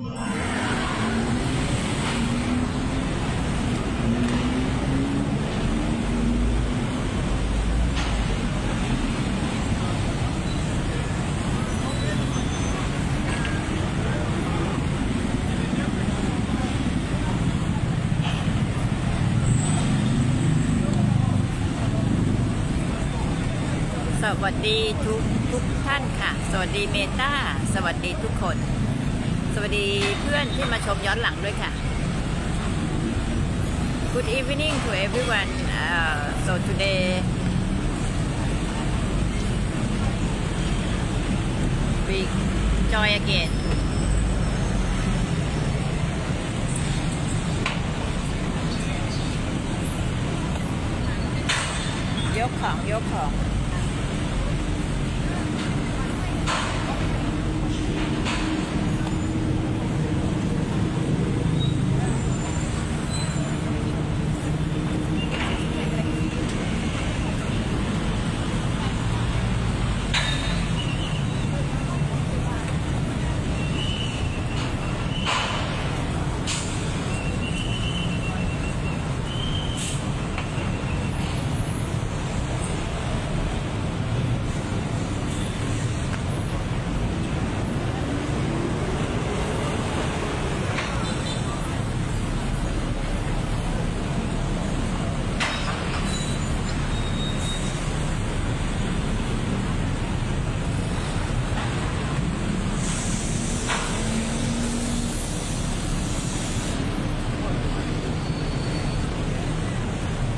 สวัสดีทุกทุกท่านค่ะ สวัสดีเมตาสวัสดีทุกคน วัสดีเพื่อนที่มาชมย้อนหลังด้วยค่ะ Good evening to everyone uh, so today we join again ยกของยกของ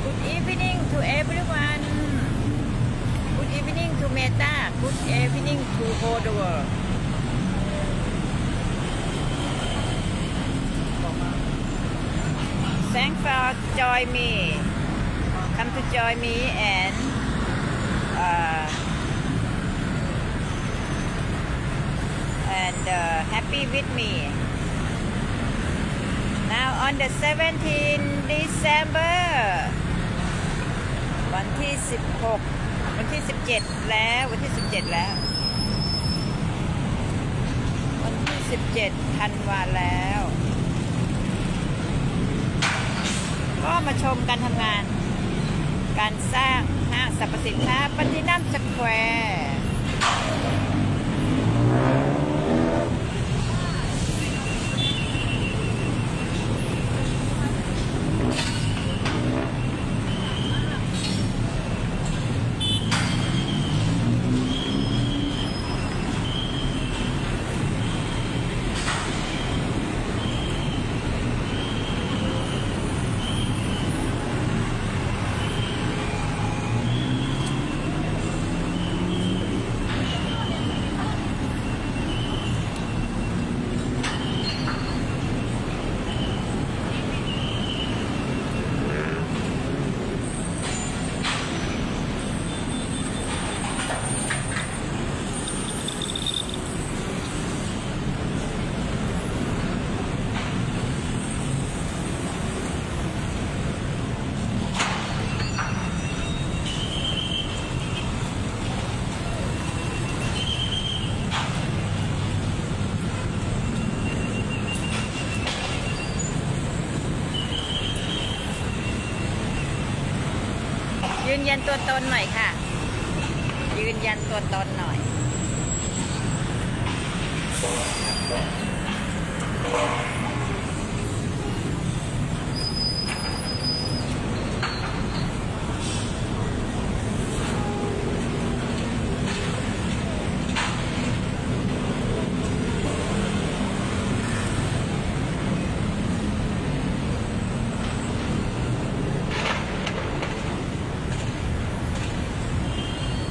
Good evening to everyone. Good evening to Meta. Good evening to all the world. Thanks for join me. Come to join me and uh, and uh, happy with me. Now on the 17 December วันที่ 16 วันที่ 17 แล้ว วันที่ 17 แล้ว วันที่ 17ธันวาแล้ว ก็มาชมการทำงาน การสร้างห้างสรรพสินค้าปฏินัมสแควร์ ตัวตนหน่อยค่ะ ยืนยันตัวตนหน่อย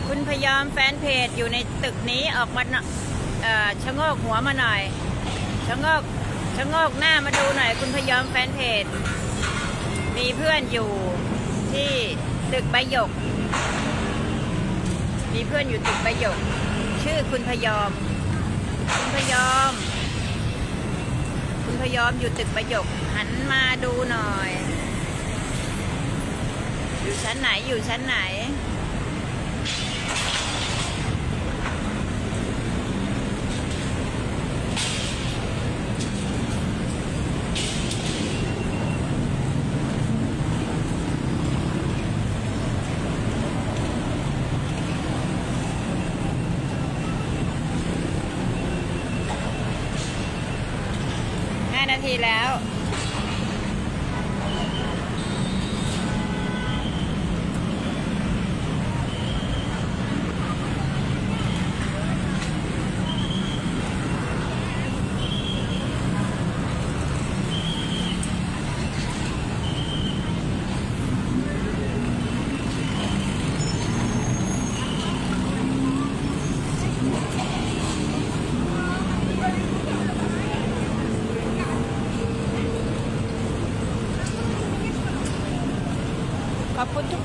คุณพย อมแฟนเพจอยู่ในตึกนี้ออกมาเออชะโงกหัวมาหน่อยชะโงกชะโงกหน้ามาดูหน่อยคุณพยอมแฟนเพจ มีเพื่อนอยู่ที่ตึกใบหยก มีเพื่อนอยู่ตึกใบหยก ชื่อคุณพยอม คุณพยอม คุณพยอมอยู่ตึกใบหยก หันมาดูหน่อย อยู่ชั้นไหนอยู่ชั้นไหน นาที แล้ว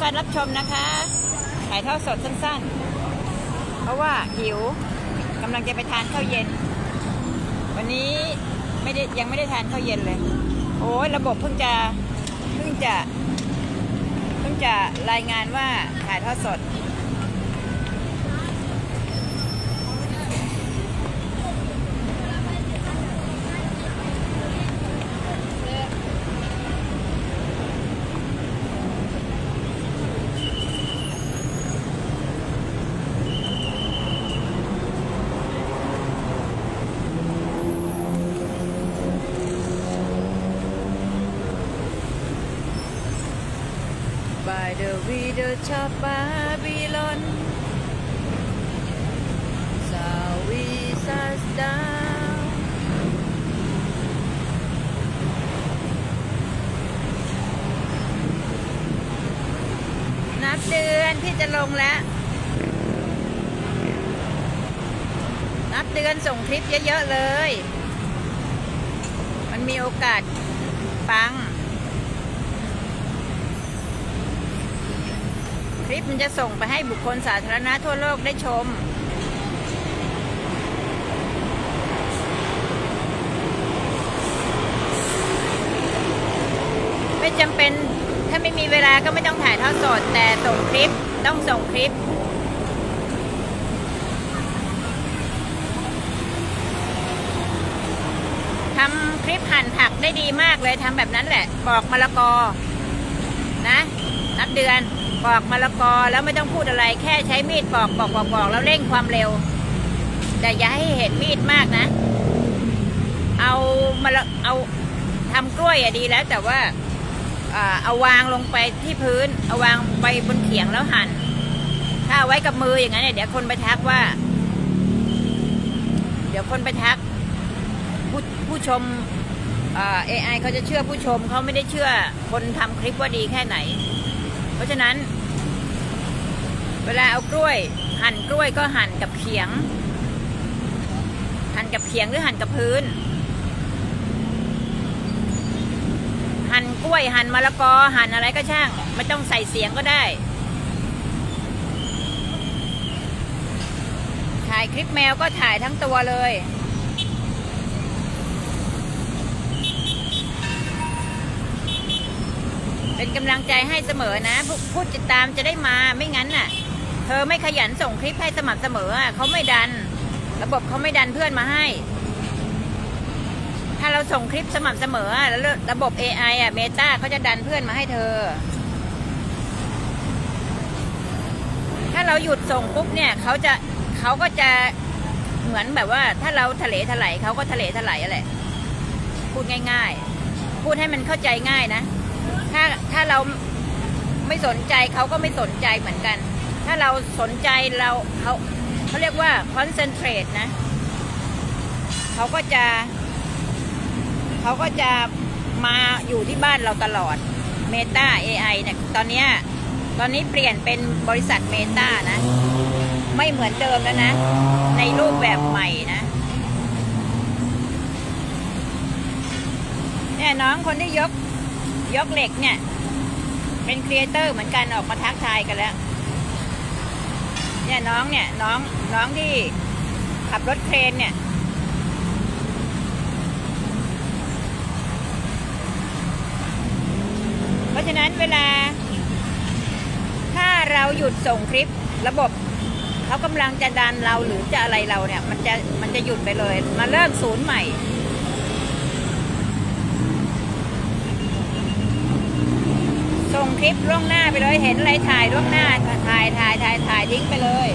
ารรับชมนะคะถ่ายทอดสดสั้นๆ เพราะว่าหิวกำลังจะไปทานข้าวเย็น วันนี้ไม่ได้ยังไม่ได้ทานข้าวเย็นเลย โอ้ยระบบเพิ่งจะเพิ่งจะเพิ่งจะรายงานว่าถ่ายทอดสด By the video of Babylon shall we sit down นับเดือนที่จะลงแล้ว นับเดือนส่งคลิปเยอะ ๆ เลย มันมีโอกาสปัง คลิปมันจะส่งไปให้บุคคลสาธารณะทั่วโลกได้ชม ไม่จำเป็นถ้าไม่มีเวลาก็ไม่ต้องถ่ายทอดสด แต่ส่งคลิปต้องส่งคลิปทำคลิปหั่นผักได้ดีมากเลยทำแบบนั้นแหละปอกมะละกอ นะ นับเดือน ปอกมะละกอแล้วไม่ต้องพูดอะไรแค่ใช้มีดปอกปอกปอกปอกแล้วเร่งความเร็ว แต่อย่าให้เห็นมีดมากนะ เอามะละเอาทำกล้วยอะดีแล้ว แต่ว่าเอาวางลงไปที่พื้น เอาวางไปบนเขียงแล้วหั่นถ้าไว้กับมืออย่างนั้นเนี่ยเดี๋ยวคนไปทักว่า เดี๋ยวคนไปทัก ผู้ผู้ชมเอ่อเขาจะเชื่อผู้ชมเขาไม่ได้เชื่อคนทำคลิปว่าดีแค่ไหน เพราะฉะนั้น เวลาเอากล้วย หั่นกล้วยก็หั่นกับเขียง หั่นกับเขียงหรือหั่นกับพื้น หั่นกล้วยหั่นมะละกอหั่นอะไรก็ช่าง ไม่ต้องใส่เสียงก็ได้ถ่ายคลิปแมวก็ถ่ายทั้งตัวเลยเป็นกำลังใจให้เสมอนะผู้ผู้ติดตามจะได้มาไม่งั้นน่ะ เธอไม่ขยันส่งคลิปให้สม่ำเสมออะเขาไม่ดัน ระบบเขาไม่ดันเพื่อนมาให้ ถ้าเราส่งคลิปสม่ำเสมออะแล้วระบบ AI อะเมตาเขาจะดันเพื่อนมาให้เธอ ถ้าเราหยุดส่งปุ๊บเนี่ยเขาจะเขาก็จะเหมือนแบบว่า ถ้าเราทะเลถลายเขาก็ทะเลถลายอะแหละพูดง่าย ๆ พูดให้มันเข้าใจง่ายนะ ถ้าถ้าเราไม่สนใจเขาก็ไม่สนใจเหมือนกัน ถ้าเราสนใจเราเขาเขาเรียกว่า concentrate นะเขาก็จะเขาก็จะมาอยู่ที่บ้านเราตลอด Meta AI เนี่ยตอนนี้ตอนนี้เปลี่ยนเป็นบริษัท Meta นะ ไม่เหมือนเดิมแล้วนะ ในรูปแบบใหม่นะเนี่ยน้องคนที่ยกยกเหล็กเนี่ย เป็นครีเอเตอร์เหมือนกันออกมาทักทายกันแล้ว เนี่ยน้องเนี่ยน้องน้องที่ขับรถเครนเนี่ยเพราะฉะนั้นเวลา ถ้าเราหยุดส่งคลิประบบเขากำลังจะดันเราหรือจะอะไรเราเนี่ย มันจะมันจะหยุดไปเลย มาเริ่มศูนย์ใหม่ ส่งคลิปล่วงหน้าไปเลย เห็นอะไรถ่ายล่วงหน้าถ่ายถ่ายถ่ายถ่ายทิ้งไปเลย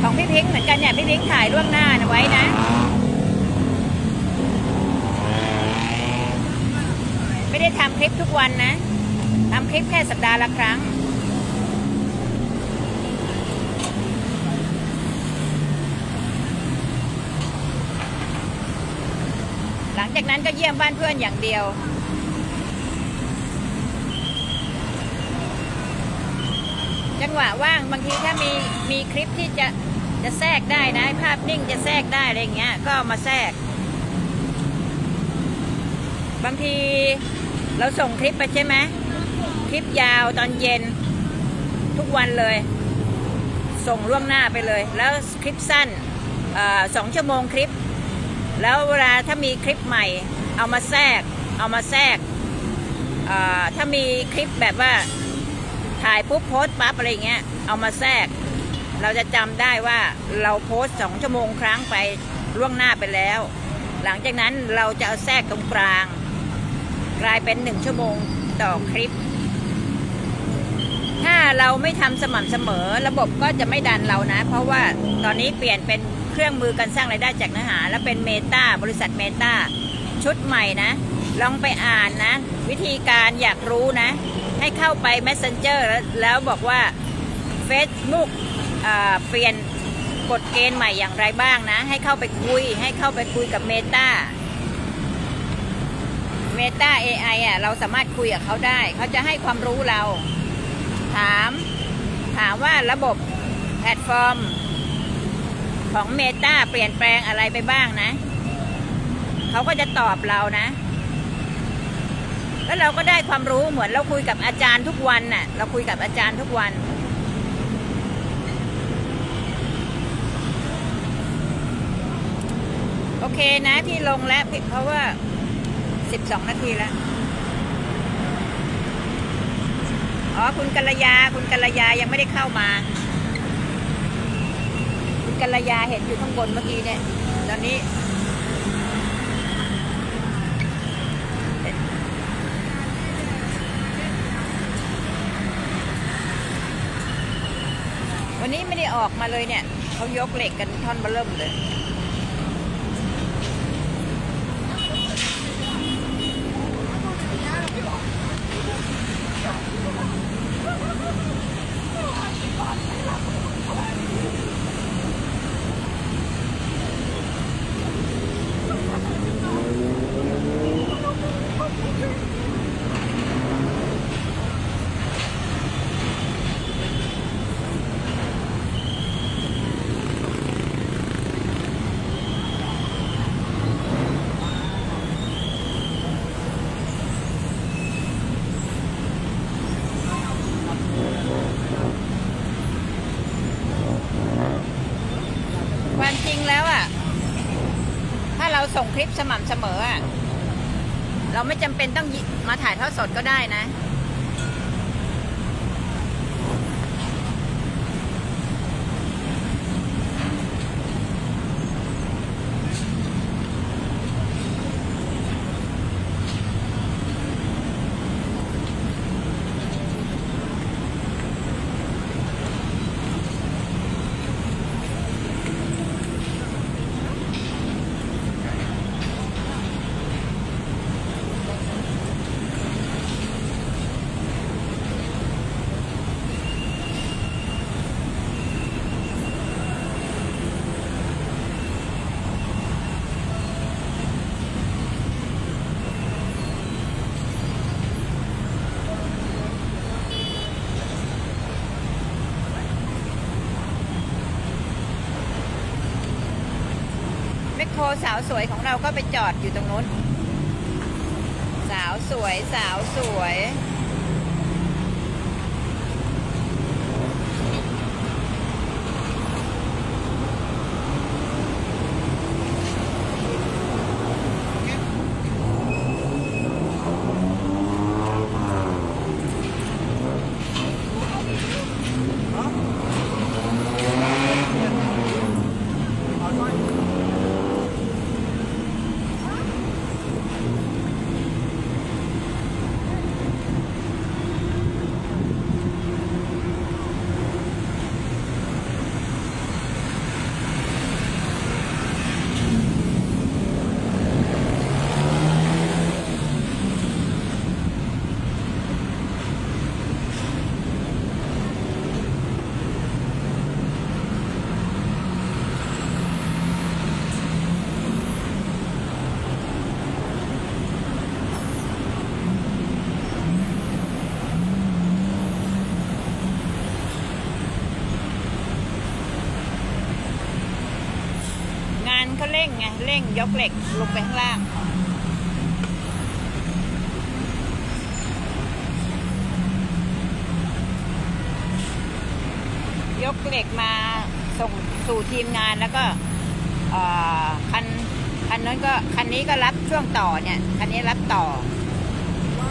ของพี่พิงค์เหมือนกันเนี่ยพี่พิงค์ถ่ายล่วงหน้านะไว้นะได้ทำคลิปทุกวันนะทำคลิปแค่สัปดาห์ละครั้งหลังจากนั้นก็เยี่ยมบ้านเพื่อนอย่างเดียว จังหวะว่างบางทีถ้ามีมีคลิปที่จะจะแทรกได้นะภาพนิ่งจะแทรกได้อะไรอย่างเงี้ย ก็ามาแทรก บางทีเราส่งคลิปไปใช่ไหมคลิปยาวตอนเย็น ทุกวันเลย ส่งล่วงหน้าไปเลย แล้วคลิปสั้นอสองชั่วโมงคลิป แล้วเวลาถ้ามีคลิปใหม่ เอามาแทรก เอามาแทรกถ้ามีคลิปแบบว่า ถ่ายปุ๊บโพสต์ปั๊บอะไรเงี้ย เอามาแทรก เราจะจำได้ว่าเราโพสต์สองชั่วโมงครั้งไปล่วงหน้าไปแล้ว หลังจากนั้นเราจะเอาแทรกตรงกลาง กลายเป็นหนึ่งชั่วโมงต่อคลิป ถ้าเราไม่ทำสม่ำเสมอระบบก็จะไม่ดันเรานะ เพราะว่าตอนนี้เปลี่ยนเป็นเครื่องมือการสร้างรายได้จากเนื้อหา และเป็นเมตาบริษัทเมตาชุดใหม่นะ ลองไปอ่านนะ วิธีการอยากรู้นะ ให้เข้าไป Messenger แล้วแล้วบอกว่า Facebook เปลี่ยนกฎเกณฑ์ใหม่อย่างไรบ้างนะ ให้เข้าไปคุย ให้เข้าไปคุยกับเมตาเมตา AI อะเราสามารถคุยกับเขาได้ เขาจะให้ความรู้เรา ถาม ถามว่าระบบแพลตฟอร์ม ของเมตาเปลี่ยนแปลงอะไรไปบ้างนะ เขาก็จะตอบเรานะ แล้วเราก็ได้ความรู้เหมือนเราคุยกับอาจารย์ทุกวันน่ะ เราคุยกับอาจารย์ทุกวันโอเคนะที่ลงแล้วเพราะว่า12นาทีแล้ว อ๋อคุณกัลยาคุณกัลยายังไม่ได้เข้ามา คุณกัลยาเห็นอยู่ข้างบนเมื่อกี้เนี่ย ตอนนี้ วันนี้ไม่ได้ออกมาเลยเนี่ย เขายกเหล็กกันท่อนเบอเริ่มเลย ความจริงแล้วอะ ถ้าเรา ส่งคลิปสม่ำเสมออะเราไม่จำเป็นต้องมาถ่ายทอดสดก็ได้นะ สาวสวยของเราก็ไปจอดอยู่ตรงนู้น สาวสวยสาวสวย ร่งไงเร่งยกเหล็กลงไปข้างล่าง ยกเหล็กมาส่งสู่ทีมงานแล้วก็คันคันนั้นก็คันนี้ก็รับช่วงต่อเนี่ยคันนี้รับต่อ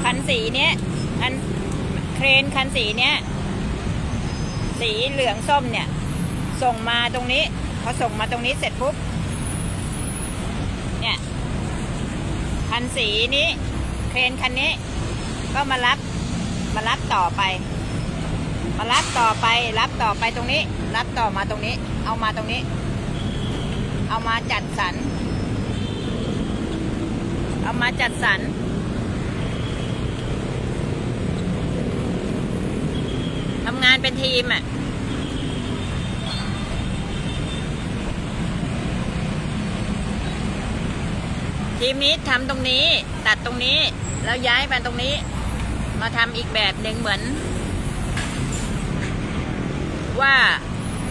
คันสีเนี้ยคันเครนคันสีเนี้ยสีเหลืองส้มเนี่ย ส่งมาตรงนี้พอส่งมาตรงนี้เสร็จปุ๊บ เนี่ยคันสีนี้เครนคันนี้ ก็มารับมารับต่อไป มารับต่อไป รับต่อไปตรงนี้ รับต่อมาตรงนี้ เอามาตรงนี้ เอามาจัดสรรเอามาจัดสรรทำงานเป็นทีมอะ ทีมนี้ทำตรงนี้ ตัดตรงนี้ แล้วย้ายไปตรงนี้ มาทำอีกแบบหนึ่งเหมือน ว่า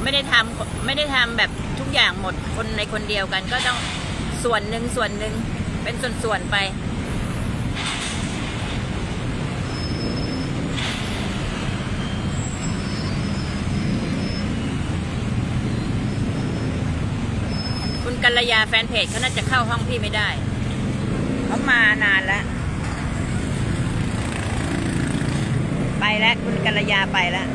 ไม่ได้ทำไม่ได้ทำแบบทุกอย่างหมดคนในคนเดียวกัน ก็ต้องส่วนหนึ่งส่วนหนึ่งเป็นส่วนๆไปคุณกัลยาแฟนเพจเขาน่าจะเข้าห้องพี่ไม่ได้ เขามานานแล้ว ไปแล้วคุณกัลยาไปแล้ว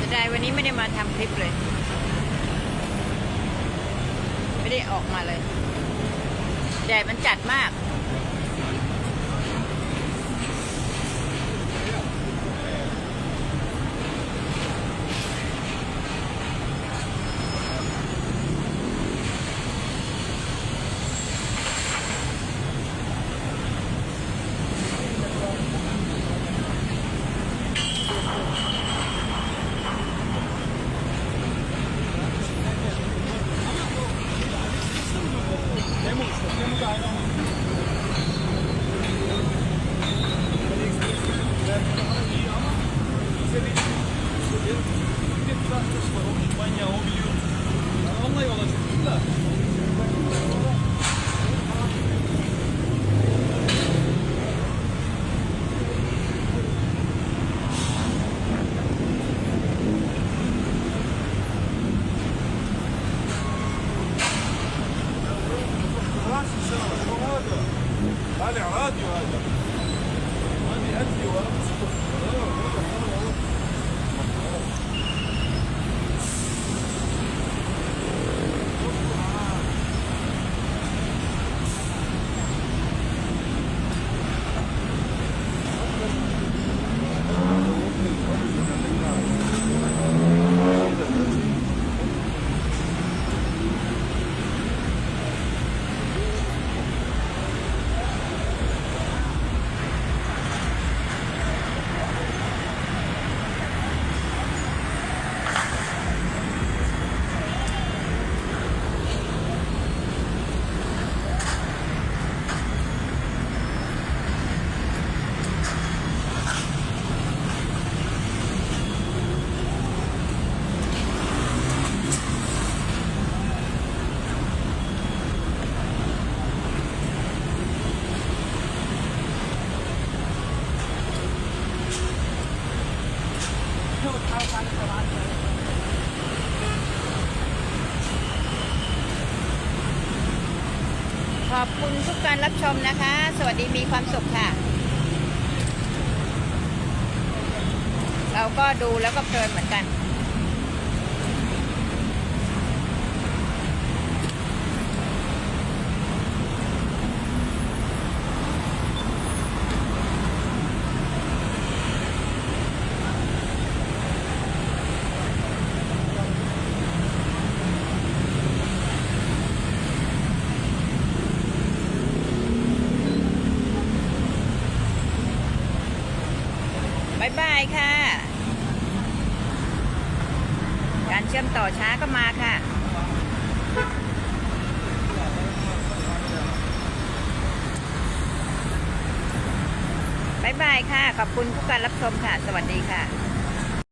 จะได้วันนี้ไม่ได้มาทำคลิปเลย ไม่ได้ออกมาเลย แดดมันจัดมาก هذه أدلة วัสดีมีความสุขค่ะ เราก็ดูแล้วก็เพลินเหมือนกัน บายค่ะ การเชื่อมต่อช้าก็มาค่ะบายบายค่ะ ขอบคุณผู้การรับชมค่ะ สวัสดีค่ะ